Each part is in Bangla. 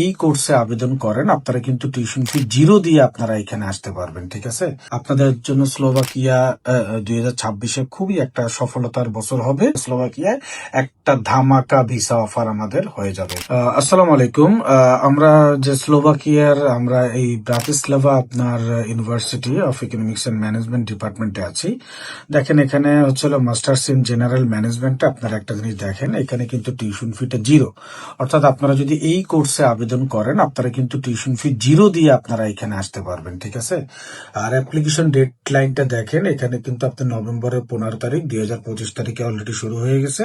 এই কোর্সে আবেদন করেন, আপনারা কিন্তু টিউশন ফি জিরো দিয়ে আপনারা এখানে আসতে পারবেন, ঠিক আছে? আপনাদের জন্য স্লোভাকিয়া দুই হাজার ছাব্বিশে খুবই একটা সফলতার বছর হবে। স্লোভাকিয়ায় একটা ধামাকা ভিসা অফার আমাদের হয়ে যাবে। আসসালামু আলাইকুম। আমরা যে স্লোভাকিয়ার, আমরা এই ব্রাতিস্লাভা আপনার university of economics and management ডিপার্টমেন্টে আছি। দেখেন, এখানে হচ্ছিল মাস্টার্স ইন জেনারেল ম্যানেজমেন্টে আপনারা একটা জিনিস দেখেন, এখানে কিন্তু টিউশন ফিটা জিরো অর্থাৎ আপনারা যদি এই কোর্সে আবেদন করেন, আপনারা কিন্তু টিউশন ফি জিরো দিয়ে আপনারা এখানে আসতে পারবেন, ঠিক আছে? আর অ্যাপ্লিকেশন ডেট লাইনটা দেখেন, এখানে কিন্তু আপনার নভেম্বরের পনেরো তারিখ, দুই হাজার পঁচিশ তারিখে অলরেডি শুরু হয়ে গেছে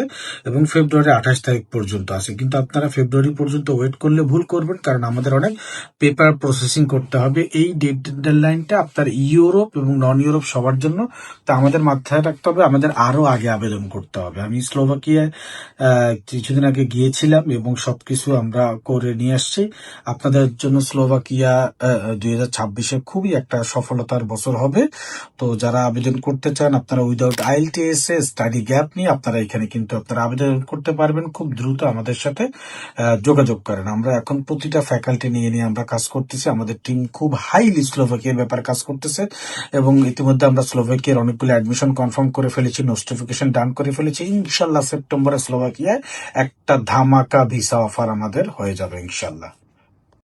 এবং ফেব্রুয়ারি আঠাশ তারিখ পর্যন্ত আছে। কিন্তু আপনারা ফেব্রুয়ারি পর্যন্ত ওয়েট করলে ভুল করবেন, কারণ আমাদের অনেক পেপার প্রসেসিং করতে হবে। এই ডেট লাইনটা আপনার ইউরোপ এবং নন ইউরোপ সবার জন্য, তা আমাদের মাথায় রাখতে হবে, আমাদের আরও আগে আবেদন করতে হবে। আমি স্লোভাকিয়ায় কিছুদিন আগে গিয়েছিলাম এবং সবকিছু আমরা করে নিয়ে আসছি। আপনাদের জন্য স্লোভাকিয়া দুই হাজার ছাব্বিশে খুবই একটা সফলতার বছর হবে। তো যারা আবেদন করতে চান, আপনারা উইদাউট আইএলটিএস এ স্টাডি গ্যাপ নিয়ে আপনারা এখানে কিন্তু আপনারা আবেদন করতে পারবেন। খুব দ্রুত আমাদের সাথে যোগাযোগ করেন। আমরা এখন প্রতিটা ফ্যাকাল্টি নিয়ে নিয়ে আমরা কাজ করতেছি। আমাদের টিম খুব হাইলি স্লোভাকিয়ার ব্যাপারে কাজ করতেছে এবং ইতিমধ্যে আমরা স্লোভাকিয়ার অনেকগুলো অ্যাডমিশন কনফার্ম করে ফেলেছি নোটিফিকেশন ডান করে ফেলেছি। ইনশাল্লাহ সেপ্টেম্বরে স্লোভাকিয়ায় একটা ধামাকা ভিসা অফার আমাদের হয়ে যাবে, ইনশাল্লাহ।